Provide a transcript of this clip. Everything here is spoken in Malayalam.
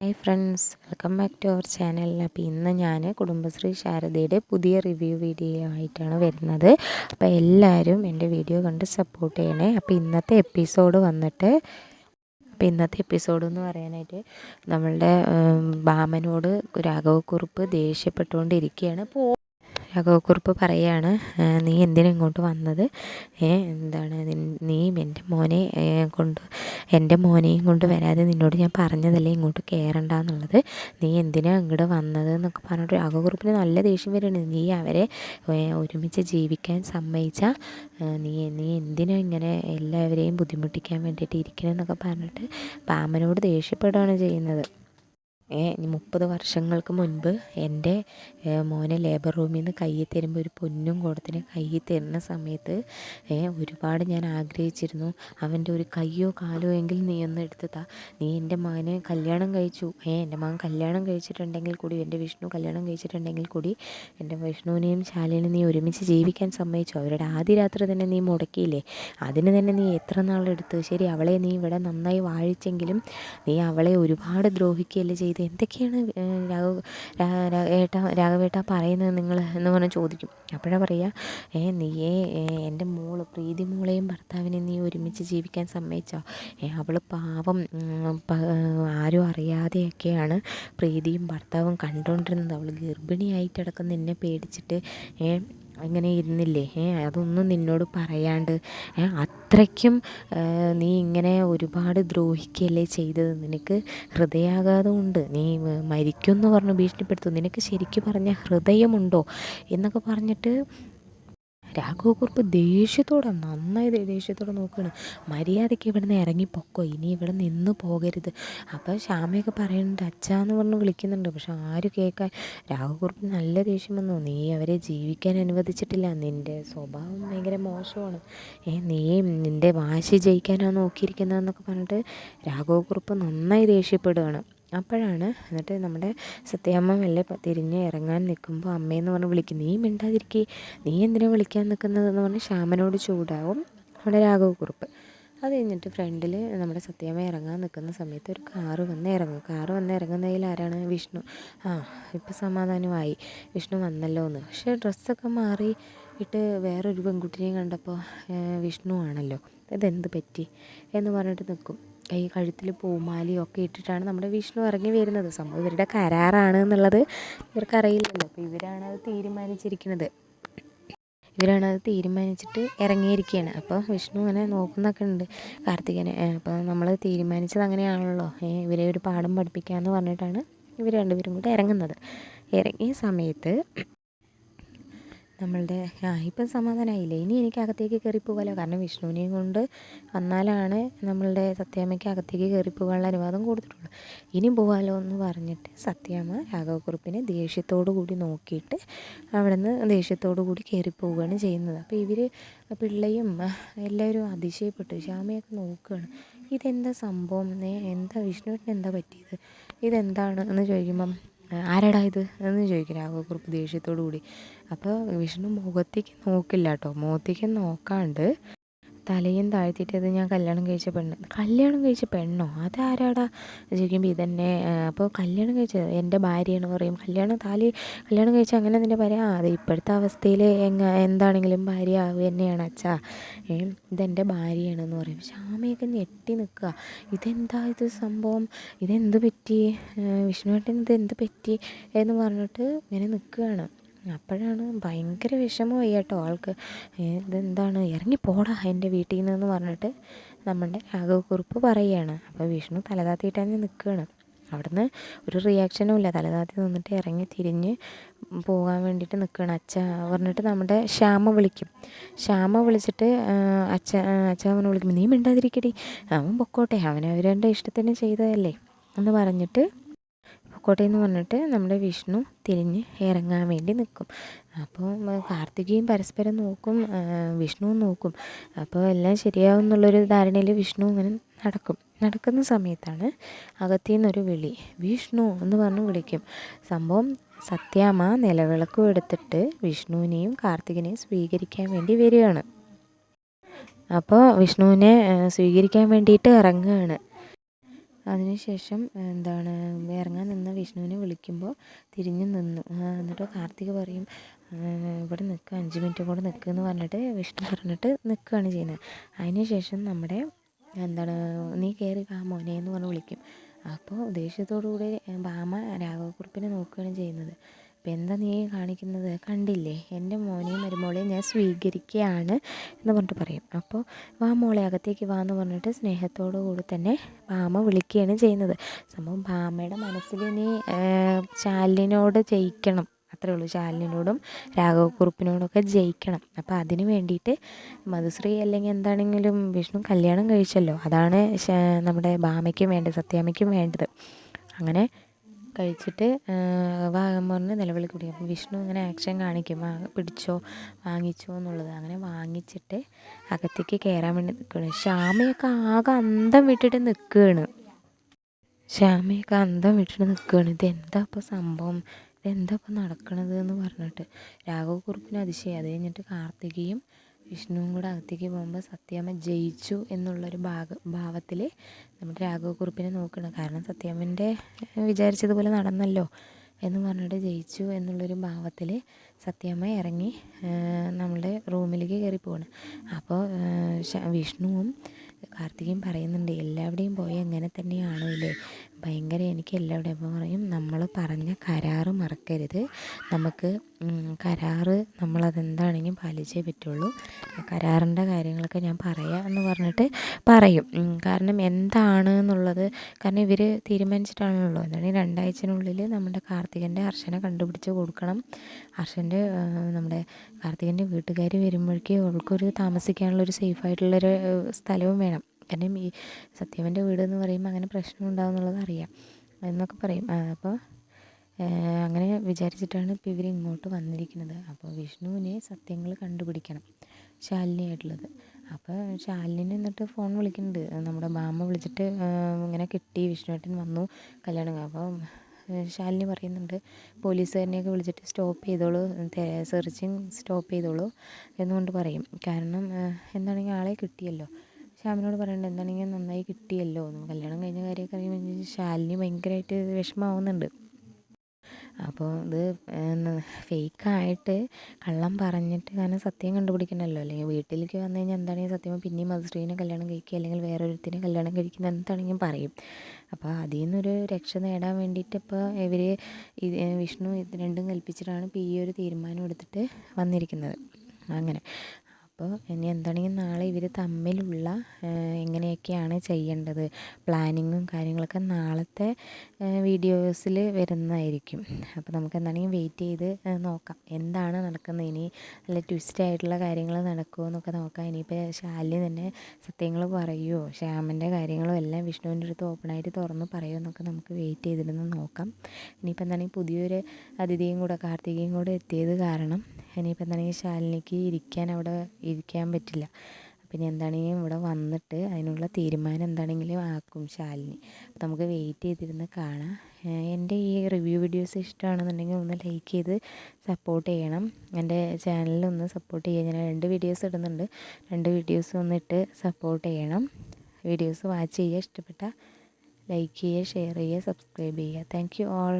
Hi friends welcome back to our channel അപ്പോൾ ഇന്ന് ഞാൻ കുടുംബശ്രീ ശാരദയുടെ പുതിയ റിവ്യൂ വീഡിയോ ആയിട്ടാണ് വരുന്നത്. അപ്പോൾ എല്ലാവരും എന്റെ വീഡിയോ കണ്ട് സപ്പോർട്ട് ചെയ്യണേ. അപ്പോൾ ഇന്നത്തെ എപ്പിസോഡ് വന്നിട്ട് അപ്പോൾ ഇന്നത്തെ എപ്പിസോഡ് എന്ന് പറയാനായിട്ട് നമ്മളുടെ ബാമനോട് രാഘവക്കുറുപ്പ് ദേഷ്യപ്പെട്ടുകൊണ്ടിരിക്കുകയാണ്. അപ്പോൾ രാഘവക്കുറുപ്പ് പറയുകയാണ് നീ എന്തിനാ ഇങ്ങോട്ട് വന്നത്? എന്താണ് നീ എന്റെ മോനെ കൊണ്ട് എന്റെ മോനെയും കൊണ്ട് വരാതെ നിന്നോട് ഞാൻ പറഞ്ഞതല്ലേ ഇങ്ങോട്ട് കയറണ്ട എന്നുള്ളത്? നീ എന്തിനാണ് ഇങ്ങോട്ട് വന്നത്? എന്നൊക്കെ പറഞ്ഞിട്ട് രാഘവക്കുറുപ്പിന് നല്ല ദേഷ്യം വരുന്നുണ്ട് നീ അവരെ ഒരുമിച്ച് ജീവിക്കാൻ സമ്മതിച്ച നീ നീ എന്തിനാ ഇങ്ങനെ എല്ലാവരെയും ബുദ്ധിമുട്ടിക്കാൻ വേണ്ടിയിട്ട് ഇരിക്കണമെന്നൊക്കെ പറഞ്ഞിട്ട് പാമനോട് ദേഷ്യപ്പെടുകയാണ് ചെയ്യുന്നത്. മുപ്പത് വർഷങ്ങൾക്ക് മുൻപ് എന്റെ മോനെ ലേബർ റൂമിൽ നിന്ന് കയ്യിൽ തരുമ്പോൾ ഒരു പൊന്നും കൊടുത്തിന് കയ്യിൽ തരുന്ന സമയത്ത് ഒരുപാട് ഞാൻ ആഗ്രഹിച്ചിരുന്നു. അവന്റെ ഒരു കയ്യോ കാലോ എങ്കിൽ നീ ഒന്ന് എടുത്ത് താ. നീ എന്റെ മകന് കല്യാണം കഴിച്ചു. ഏ എന്റെ മകൻ കല്യാണം കഴിച്ചിട്ടുണ്ടെങ്കിൽ കൂടി എന്റെ വിഷ്ണു കല്യാണം കഴിച്ചിട്ടുണ്ടെങ്കിൽ കൂടി എന്റെ വിഷ്ണുവിനെയും ശാലിനെയും നീ ഒരുമിച്ച് ജീവിക്കാൻ സമ്മതിച്ചു. അവരുടെ ആദ്യ രാത്രി തന്നെ നീ മുടക്കിയില്ലേ? അതിന് തന്നെ നീ എത്ര നാളെടുത്ത് ശരി അവളെ നീ ഇവിടെ നന്നായി വാഴിച്ചെങ്കിലും നീ അവളെ ഒരുപാട് ദ്രോഹിക്കുകയല്ലേ ചെയ്ത് ഇത് എന്തൊക്കെയാണ് രാഘു ഏട്ട രാഘവേട്ട പറയുന്നത് നിങ്ങൾ എന്ന് പറഞ്ഞ് ചോദിക്കും. അപ്പോഴാണ് പറയുക ഏ നീയേ എന്റെ മോൾ പ്രീതി മോളെയും ഭർത്താവിനെയും നീ ഒരുമിച്ച് ജീവിക്കാൻ സമ്മതിച്ചോ? ഏ അവൾ പാവം ആരും അറിയാതെയൊക്കെയാണ് പ്രീതിയും ഭർത്താവും കണ്ടുകൊണ്ടിരുന്നത്. അവൾ ഗർഭിണിയായിട്ട് കിടക്കുന്ന. എന്നെ പേടിച്ചിട്ട് ഏ അങ്ങനെ ഇരുന്നില്ലേ? ഏ അതൊന്നും നിന്നോട് പറയാണ്ട് ഏ അത്രയ്ക്കും നീ ഇങ്ങനെ ഒരുപാട് ദ്രോഹിക്കുകയല്ലേ ചെയ്തത്? നിനക്ക് ഹൃദയാഘാതമുണ്ട് നീ മരിക്കുമെന്ന് പറഞ്ഞു ഭീഷണിപ്പെടുത്തും. നിനക്ക് ശരിക്കും പറഞ്ഞാൽ ഹൃദയമുണ്ടോ? എന്നൊക്കെ പറഞ്ഞിട്ട് രാഘവക്കുറുപ്പ് ദേഷ്യത്തോടെ നന്നായി ദേഷ്യത്തോടെ നോക്കുകയാണ് മര്യാദയ്ക്ക് ഇവിടുന്ന് ഇറങ്ങി ഇറങ്ങിപ്പോക്കോ? ഇനി ഇവിടെ നിന്ന് പോകരുത്. അപ്പോൾ ശ്യാമയൊക്കെ പറയുന്നുണ്ട് അച്ഛാന്ന് പറഞ്ഞ് വിളിക്കുന്നുണ്ട്. പക്ഷെ ആരും കേൾക്കാൻ? രാഘവക്കുറുപ്പ് നല്ല ദേഷ്യം വന്നു. നീ അവരെ ജീവിക്കാൻ അനുവദിച്ചിട്ടില്ല. നിന്റെ സ്വഭാവം ഭയങ്കര മോശമാണ്. ഏ നീ നിന്റെ വാശി ജയിക്കാനാണ് നോക്കിയിരിക്കുന്നതെന്നൊക്കെ പറഞ്ഞിട്ട് രാഘവക്കുറുപ്പ് നന്നായി ദേഷ്യപ്പെടുകയാണ് അപ്പോഴാണ് എന്നിട്ട് നമ്മുടെ സത്യാമ്മ മെല്ലെ തിരിഞ്ഞ് ഇറങ്ങാൻ നിൽക്കുമ്പോൾ അമ്മയെന്ന് പറഞ്ഞ് വിളിക്കും നീ മിണ്ടാതിരിക്കേ നീ എന്തിനാ വിളിക്കാൻ നിൽക്കുന്നതെന്ന് പറഞ്ഞ് ശ്യാമനോട് ചൂടാവും നമ്മുടെ രാഘവക്കുറുപ്പ്. അത് കഴിഞ്ഞിട്ട് ഫ്രണ്ടിൽ നമ്മുടെ സത്യാമ്മ ഇറങ്ങാൻ നിൽക്കുന്ന സമയത്ത് ഒരു കാറ് വന്ന് ഇറങ്ങും. കാറ് വന്ന് ഇറങ്ങുന്നതിൽ ആരാണ്? വിഷ്ണു. ആ ഇപ്പം സമാധാനമായി. വിഷ്ണു വന്നല്ലോ എന്ന്. പക്ഷേ ഡ്രസ്സൊക്കെ മാറി ഇട്ട് വേറൊരു പെൺകുട്ടിനെയും കണ്ടപ്പോൾ വിഷ്ണു ആണല്ലോ. ഇതെന്ത് പറ്റി? എന്ന് പറഞ്ഞിട്ട് നിൽക്കും. കൈ കഴുത്തിൽ പൂമാലയും ഒക്കെ ഇട്ടിട്ടാണ് നമ്മുടെ വിഷ്ണു ഇറങ്ങി വരുന്നത്. സംഭവം ഇവരുടെ കരാറാണ് എന്നുള്ളത് ഇവർക്കറിയില്ലല്ലോ. അപ്പോൾ ഇവരാണ് അത് തീരുമാനിച്ചിരിക്കുന്നത്. ഇവരാണ് അത് തീരുമാനിച്ചിട്ട് ഇറങ്ങിയിരിക്കുകയാണ്. അപ്പോൾ വിഷ്ണു അങ്ങനെ നോക്കുന്നൊക്കെ ഉണ്ട്. കാർത്തികനെ അപ്പോൾ നമ്മൾ തീരുമാനിച്ചത് അങ്ങനെയാണല്ലോ. ഇവരെ ഒരു പാഠം പഠിപ്പിക്കാമെന്ന് പറഞ്ഞിട്ടാണ് ഇവർ രണ്ടുപേരും കൂടെ ഇറങ്ങുന്നത്. ഇറങ്ങിയ സമയത്ത് നമ്മളുടെ ആ ഇപ്പം സമാധാനമായില്ലേ ഇനി എനിക്ക് അകത്തേക്ക് കയറി പോകാമല്ലോ കാരണം വിഷ്ണുവിനെയും കൊണ്ട് വന്നാലാണ് നമ്മളുടെ സത്യാമ്മയ്ക്ക് അകത്തേക്ക് കയറി പോകാനുള്ള അനുവാദം കൊടുത്തിട്ടുള്ളൂ. ഇനി പോകാമല്ലോ എന്ന് പറഞ്ഞിട്ട് സത്യാമ്മ രാഘവക്കുറിപ്പിനെ ദേഷ്യത്തോടു കൂടി നോക്കിയിട്ട് അവിടെ നിന്ന് ദേഷ്യത്തോടു കൂടി കയറി പോവുകയാണ് ചെയ്യുന്നത്. അപ്പോൾ ഇവർ പിള്ളയും എല്ലാവരും അതിശയപ്പെട്ടു. ശ്യാമയൊക്കെ നോക്കുകയാണ്. ഇതെന്താ സംഭവം? എന്താ വിഷ്ണുവിന് എന്താ പറ്റിയത്? ഇതെന്താണ് എന്ന് ചോദിക്കുമ്പം ആരാടാ ഇത്? എന്ന് ചോദിക്കും രാഘവക്കുറുപ്പ് ദേഷ്യത്തോടു കൂടി അപ്പോൾ വിഷ്ണു മുഖത്തേക്ക് നോക്കില്ല കേട്ടോ മുഖത്തേക്ക് നോക്കാണ്ട് തലയും താഴ്ത്തിയിട്ട് ഇത് ഞാൻ കല്യാണം കഴിച്ച പെണ്ണ്. കല്യാണം കഴിച്ച പെണ്ണോ? അതാരാടാ? ചോദിക്കുമ്പോൾ ഇതന്നെ അപ്പോൾ കല്യാണം കഴിച്ചത് എന്റെ ഭാര്യയാണ് പറയും. കല്യാണം താലി കല്യാണം കഴിച്ച അങ്ങനെ നിന്റെ ഭാര്യ? ആ അത് ഇപ്പോഴത്തെ അവസ്ഥയിൽ എങ്ങ എന്താണെങ്കിലും ഭാര്യ ആവുക തന്നെയാണ് അച്ഛാ. ഇതെന്റെ ഭാര്യയാണെന്ന് പറയും. ശ്യാമയൊക്കെ ഞെട്ടി നിൽക്കുക. ഇതെന്താ ഇത് സംഭവം? ഇതെന്ത് പറ്റി? വിഷ്ണുവേട്ടൻ ഇത് എന്ത് പറ്റി? എന്ന് പറഞ്ഞിട്ട് ഇങ്ങനെ നിൽക്കുകയാണ്. അപ്പോഴാണ് ഭയങ്കര വിഷമമായി കേട്ടോ ആൾക്ക്. ഇതെന്താണ്? ഇറങ്ങി പോടാ എന്റെ വീട്ടിൽ നിന്ന് പറഞ്ഞിട്ട് നമ്മുടെ രാഘവക്കുറുപ്പ് പറയുകയാണ്. അപ്പോൾ വിഷ്ണു തലതാത്തിയിട്ട് തന്നെ നിൽക്കുകയാണ്. അവിടുന്ന് ഒരു റിയാക്ഷനും ഇല്ല. തലതാത്തി നിന്നിട്ട് ഇറങ്ങി തിരിഞ്ഞ് പോകാൻ വേണ്ടിയിട്ട് നിൽക്കുകയാണ്. അച്ഛ പറഞ്ഞിട്ട് നമ്മുടെ ശ്യാമ വിളിക്കും. ശ്യാമ വിളിച്ചിട്ട് അച്ഛ അച്ഛ അവനെ വിളിക്കും. നീ മിണ്ടാതിരിക്കടി. അവൻ പൊക്കോട്ടെ. അവനവരുടെ ഇഷ്ടത്തിന് ചെയ്തതല്ലേ? എന്ന് പറഞ്ഞിട്ട് പൊക്കോട്ടെ എന്ന് പറഞ്ഞിട്ട് നമ്മുടെ വിഷ്ണു തിരിഞ്ഞ് ഇറങ്ങാൻ വേണ്ടി നിൽക്കും. അപ്പോൾ കാർത്തികയും പരസ്പരം നോക്കും വിഷ്ണുവും നോക്കും. അപ്പോൾ എല്ലാം ശരിയാവും എന്നുള്ളൊരു ധാരണയിൽ വിഷ്ണു ഇങ്ങനെ നടക്കും. നടക്കുന്ന സമയത്താണ് അകത്തു നിന്നൊരു വിളി വിഷ്ണു എന്ന് പറഞ്ഞ് വിളിക്കും. സംഭവം സത്യാമ്മ നിലവിളക്കും എടുത്തിട്ട് വിഷ്ണുവിനെയും കാർത്തികനെയും സ്വീകരിക്കാൻ വേണ്ടി വരികയാണ്. അപ്പോൾ വിഷ്ണുവിനെ സ്വീകരിക്കാൻ വേണ്ടിയിട്ട് ഇറങ്ങുകയാണ്. അതിനുശേഷം എന്താണ് ഇറങ്ങാൻ നിന്ന വിഷ്ണുവിനെ വിളിക്കുമ്പോൾ തിരിഞ്ഞു നിന്നു. എന്നിട്ട് കാർത്തിക് പറയും ഇവിടെ നിൽക്കുക അഞ്ച് മിനിറ്റ് കൂടെ നിൽക്കുക എന്ന് പറഞ്ഞിട്ട് വിഷ്ണു പറഞ്ഞിട്ട് നിൽക്കുകയാണ് ചെയ്യുന്നത്. അതിനുശേഷം നമ്മുടെ എന്താണ് നീ കയറി വാ മോനെ എന്ന് പറഞ്ഞ് വിളിക്കും. അപ്പോൾ ദേഷ്യത്തോടു കൂടി ഭാമ രാഘവക്കുറുപ്പിനെ നോക്കുകയാണ് ചെയ്യുന്നത്. അപ്പം എന്താ നീ കാണിക്കുന്നത്? കണ്ടില്ലേ? എന്റെ മോനെയും മരുമോളെയും ഞാൻ സ്വീകരിക്കുകയാണ് എന്ന് പറഞ്ഞിട്ട് പറയും. അപ്പോൾ വാ മോളെ അകത്തേക്ക് വാ എന്ന് പറഞ്ഞിട്ട് സ്നേഹത്തോടു കൂടി തന്നെ ഭാമ വിളിക്കുകയാണ് ചെയ്യുന്നത്. സംഭവം ഭാമയുടെ മനസ്സിൽ നീ ചാലിനോട് ജയിക്കണം. അത്രേ ഉള്ളൂ. ശാലിനോടും രാഘവക്കുറുപ്പിനോടൊക്കെ ജയിക്കണം. അപ്പോൾ അതിന് വേണ്ടിയിട്ട് മധുശ്രീ അല്ലെങ്കിൽ എന്താണെങ്കിലും വിഷ്ണു കല്യാണം കഴിച്ചല്ലോ. അതാണ് നമ്മുടെ ഭാമയ്ക്കും വേണ്ടത് സത്യാമ്മയ്ക്കും വേണ്ടത്. അങ്ങനെ കഴിച്ചിട്ട് വാഗം പറഞ്ഞ് നിലവിളി കുടിക്കും അപ്പോൾ വിഷ്ണു ഇങ്ങനെ ആക്ഷൻ കാണിക്കും. പിടിച്ചോ വാങ്ങിച്ചോ എന്നുള്ളത്. അങ്ങനെ വാങ്ങിച്ചിട്ട് അകത്തേക്ക് കയറാൻ വേണ്ടി നിൽക്കുകയാണ് ശ്യാമയൊക്കെ ആകെ അന്തം വിട്ടിട്ട് നിൽക്കുകയാണ് ശ്യാമയൊക്കെ അന്തം വിട്ടിട്ട് നിൽക്കുകയാണ് ഇതെന്താ ഇപ്പോൾ സംഭവം? ഇതെന്താ ഇപ്പോൾ നടക്കണത് എന്ന് പറഞ്ഞിട്ട്. രാഘവ കുറുപ്പിന് അതിശയം. അത് കഴിഞ്ഞിട്ട് കാർത്തികയും വിഷ്ണുവും കൂടെ അകത്തേക്ക് പോകുമ്പോൾ സത്യാമ്മ ജയിച്ചു എന്നുള്ളൊരു ഭാഗ ഭാവത്തിൽ നമ്മൾ രാഘവ കുറുപ്പിനെ നോക്കണം. കാരണം സത്യാമ്മന്റെ വിചാരിച്ചതുപോലെ നടന്നല്ലോ എന്ന് പറഞ്ഞിട്ട് ജയിച്ചു എന്നുള്ളൊരു ഭാവത്തിൽ സത്യാമ്മ ഇറങ്ങി നമ്മളുടെ റൂമിലേക്ക് കയറി പോകണം അപ്പോൾ വിഷ്ണുവും കാർത്തികയും പറയുന്നുണ്ട് എല്ലാവിടെയും പോയി അങ്ങനെ തന്നെയാണ് ഇല്ലേ ഭയങ്കര എനിക്ക് എല്ലാവരുടെയും അപ്പം പറയും നമ്മൾ പറഞ്ഞ കരാറ് മറക്കരുത്. നമുക്ക് കരാറ് നമ്മളതെന്താണെങ്കിലും പാലിച്ചേ പറ്റുള്ളൂ. കരാറിന്റെ കാര്യങ്ങളൊക്കെ ഞാൻ പറയാം എന്ന് പറഞ്ഞിട്ട് പറയും. കാരണം എന്താണ് എന്നുള്ളത് കാരണം ഇവർ തീരുമാനിച്ചിട്ടാണല്ലോ. എന്താണ് രണ്ടാഴ്ചനുള്ളിൽ നമ്മുടെ കാർത്തികന്റെ ഹർഷനെ കണ്ടുപിടിച്ച് കൊടുക്കണം. ഹർഷന്റെ നമ്മുടെ കാർത്തികന്റെ വീട്ടുകാർ വരുമ്പോഴേക്കും അവൾക്കൊരു താമസിക്കാനുള്ളൊരു സേഫായിട്ടുള്ളൊരു സ്ഥലവും വേണം. കാരണം ഈ വീട് എന്ന് പറയുമ്പോൾ അങ്ങനെ പ്രശ്നം ഉണ്ടാവും എന്നുള്ളത് അറിയാം. എന്നൊക്കെ പറയും. അപ്പോൾ അങ്ങനെ വിചാരിച്ചിട്ടാണ് ഇപ്പോൾ ഇവർ ഇങ്ങോട്ട് വന്നിരിക്കുന്നത്. അപ്പോൾ വിഷ്ണുവിനെ സത്യങ്ങൾ കണ്ടുപിടിക്കണം. ശാലിനിയായിട്ടുള്ളത്. അപ്പോൾ ശാലിനി എന്നിട്ട് ഫോൺ വിളിക്കുന്നുണ്ട്. നമ്മുടെ ബാമ്മ വിളിച്ചിട്ട് ഇങ്ങനെ കിട്ടി. വിഷ്ണുവേട്ടൻ വന്നു കല്യാണം അപ്പോൾ ശാലിനി പറയുന്നുണ്ട് പോലീസുകാരനെയൊക്കെ വിളിച്ചിട്ട് സ്റ്റോപ്പ് ചെയ്തോളൂ. സെർച്ചിങ് സ്റ്റോപ്പ് ചെയ്തോളൂ എന്നുകൊണ്ട് പറയും. കാരണം എന്താണെങ്കിൽ ആളെ കിട്ടിയല്ലോ. ശ്യാമിനോട് പറയണ്ട എന്താണെങ്കിലും നന്നായി കിട്ടിയല്ലോ? കല്യാണം കഴിഞ്ഞ കാര്യമൊക്കെ അറിയുമ്പോൾ ശാലിനി ഭയങ്കരമായിട്ട് വിഷമാവുന്നുണ്ട്. അപ്പോൾ ഇത് ഫേക്കായിട്ട് കള്ളം പറഞ്ഞിട്ട് കാരണം സത്യം കണ്ടുപിടിക്കണമല്ലോ അല്ലെങ്കിൽ വീട്ടിലേക്ക് വന്നു കഴിഞ്ഞാൽ എന്താണെങ്കിൽ സത്യം പിന്നെയും മധുശ്രീനെ കല്യാണം കഴിക്കുക അല്ലെങ്കിൽ വേറൊരുത്തിനെ കല്യാണം കഴിക്കുന്ന എന്താണെങ്കിലും പറയും. അപ്പോൾ അതിൽ നിന്നൊരു രക്ഷ നേടാൻ വേണ്ടിയിട്ട് ഇപ്പോൾ ഇവർ വിഷ്ണു ഇത് രണ്ടും കൽപ്പിച്ചിട്ടാണ് ഇപ്പോൾ ഈ ഒരു തീരുമാനം എടുത്തിട്ട് വന്നിരിക്കുന്നത്. അങ്ങനെ. അപ്പോൾ ഇനി എന്താണെങ്കിൽ നാളെ ഇവർ തമ്മിലുള്ള എങ്ങനെയൊക്കെയാണ് ചെയ്യേണ്ടത്? പ്ലാനിങ്ങും കാര്യങ്ങളൊക്കെ നാളത്തെ വീഡിയോസിൽ വരുന്നതായിരിക്കും. അപ്പോൾ നമുക്ക് എന്താണെങ്കിൽ വെയിറ്റ് ചെയ്ത് നോക്കാം. എന്താണ് നടക്കുന്നത്? ഇനി നല്ല ട്വിസ്റ്റ് ആയിട്ടുള്ള കാര്യങ്ങൾ നടക്കുമോ എന്നൊക്കെ നോക്കാം. ഇനിയിപ്പോൾ ശാലിനി തന്നെ സത്യങ്ങൾ പറയുമോ ശ്യാമന്റെ കാര്യങ്ങളും എല്ലാം വിഷ്ണുവിന്റെ അടുത്ത് ഓപ്പണായിട്ട് തുറന്ന് പറയുമോ എന്നൊക്കെ നമുക്ക് വെയിറ്റ് ചെയ്തിരുന്ന് നോക്കാം. ഇനിയിപ്പോൾ എന്താണെങ്കിൽ പുതിയൊരു അതിഥിയും കൂടെ കാർത്തികയും കൂടെ എത്തിയത് കാരണം ഇനിയിപ്പോൾ എന്താണെങ്കിൽ ശാലിനിക്ക് ഇരിക്കാൻ അവിടെ ഇരിക്കാൻ പറ്റില്ല. പിന്നെ എന്താണെങ്കിൽ ഇവിടെ വന്നിട്ട് അതിനുള്ള തീരുമാനം എന്താണെങ്കിലും ആക്കും ശാലിനി. നമുക്ക് വെയിറ്റ് ചെയ്തിരുന്ന് കാണാം. എന്റെ ഈ റിവ്യൂ വീഡിയോസ് ഇഷ്ടമാണെന്നുണ്ടെങ്കിൽ ഒന്ന് ലൈക്ക് ചെയ്ത് സപ്പോർട്ട് ചെയ്യണം. എന്റെ ചാനലിലൊന്ന് സപ്പോർട്ട് ചെയ്യുക ഞാൻ രണ്ട് വീഡിയോസ് ഇടുന്നുണ്ട്. രണ്ട് വീഡിയോസ് ഒന്നിട്ട് സപ്പോർട്ട് ചെയ്യണം. വീഡിയോസ് വാച്ച് ചെയ്യുക. ഇഷ്ടപ്പെട്ട ലൈക്ക് ചെയ്യുക ഷെയർ ചെയ്യുക സബ്സ്ക്രൈബ് ചെയ്യുക. Thank you all